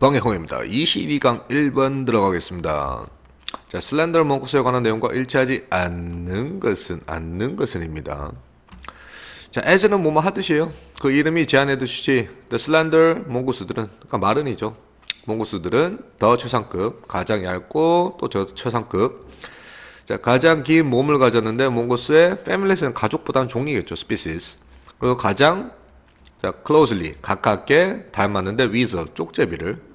방해홍입니다. 22강 1번 들어가겠습니다. 자, 슬렌더 몽크스에 관한 내용과 일치하지 않는 것은, 않는 것은입니다. 자, as는 뭐뭐 하듯이에요. 그 이름이 제안해 두시지. The slender 몽고스들은, 그러니까 마른이죠. 몽고스들은 더 최상급, 가장 얇고 또 저 최상급. 자, 가장 긴 몸을 가졌는데 몽고스의 패밀리스는 가족보다는 종이겠죠. species. 그리고 가장 자, closely 가깝게 닮았는데 with 쪽제비를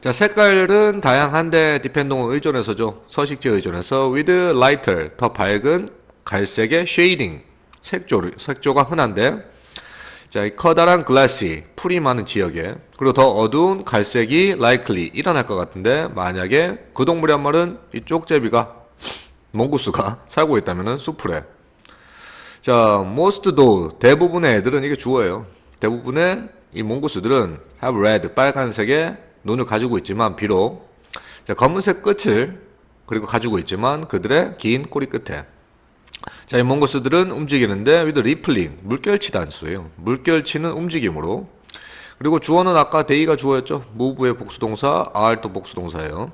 자, 색깔은 다양한데 디펜동을 의존해서죠. 서식지에 의존해서 with lighter 더 밝은 갈색의 shading 색조 색조가 흔한데 자, 이 커다란 글라시 풀이 많은 지역에 그리고 더 어두운 갈색이 likely 일어날 것 같은데 만약에 그 동물이 한 말은 이 쪽제비가 몽구스가 살고 있다면은 수풀에 자, most 대부분의 애들은 이게 주어예요. 대부분의 이 몽고스들은 have red 빨간색의 눈을 가지고 있지만 비록 자, 검은색 끝을 그리고 가지고 있지만 그들의 긴 꼬리 끝에 자, 이 몽고스들은 움직이는데 with rippling 물결치 단수예요. 물결치는 움직임으로 그리고 주어는 아까 데이가 주어였죠. move의 복수동사, are 또 복수동사예요.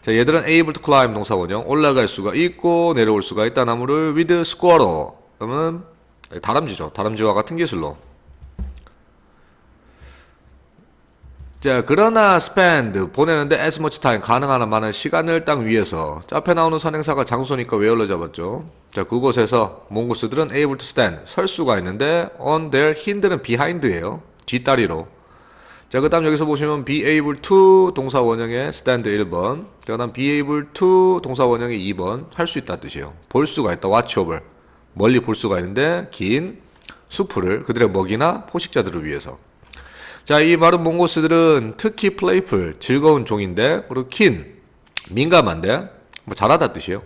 자, 얘들은 able to climb 동사 원형 올라갈 수가 있고 내려올 수가 있다 나무를 with squirrel 그러면 다람쥐죠. 다람쥐와 같은 기술로. 자, 그러나 spend 보내는데 as much time 가능한 한 많은 시간을 땅 위에서 자, 앞에 나오는 선행사가 장소니까 where로 잡았죠. 자, 그곳에서 몽고스들은 able to stand 설 수가 있는데 on their hind는 behind예요. 뒷다리로. 자, 그 다음 여기서 보시면 be able to 동사 원형의 stand 1번, 그 다음 be able to 동사 원형의 2번 할 수 있다 뜻이에요. 볼 수가 있다. watch over. 멀리 볼 수가 있는데 긴 수풀을 그들의 먹이나 포식자들을 위해서. 자, 이 마른 몽고스들은 특히 플레이풀, 즐거운 종인데, 그리고 킨, 민감한데, 뭐 잘하다 뜻이에요.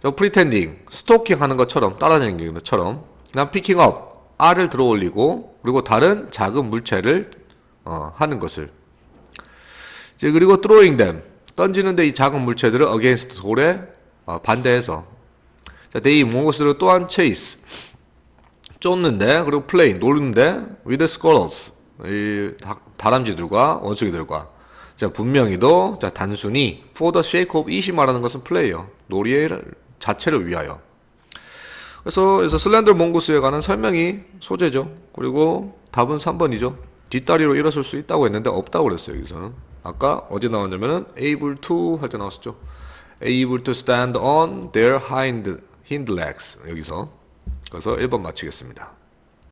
저 프리텐딩, 스토킹 하는 것처럼, 따라다니는 것처럼, 그다음 피킹업, 알을 들어 올리고, 그리고 다른 작은 물체를 어, 하는 것을. 이제 그리고 throwing them, 던지는데 이 작은 물체들을 against 돌에 어, 반대해서. 자, they 몽고스들은 또한 chase, 쫓는데, 그리고 play, 노는데, with squirrels, 이 다, 다람쥐들과 원숭이들과. 자 분명히도 자 단순히 for the sake of it이 말하는 것은 플레이어 놀이의 자체를 위하여. 그래서 그래서 슬렌더 몽고스에 관한 설명이 소재죠. 그리고 답은 3번이죠. 뒷다리로 일어설 수 있다고 했는데 없다고 그랬어요 여기서는. 아까 어디 나왔냐면은 able to 할 때 나왔었죠. able to stand on their hind hind legs 여기서. 그래서 1번 맞히겠습니다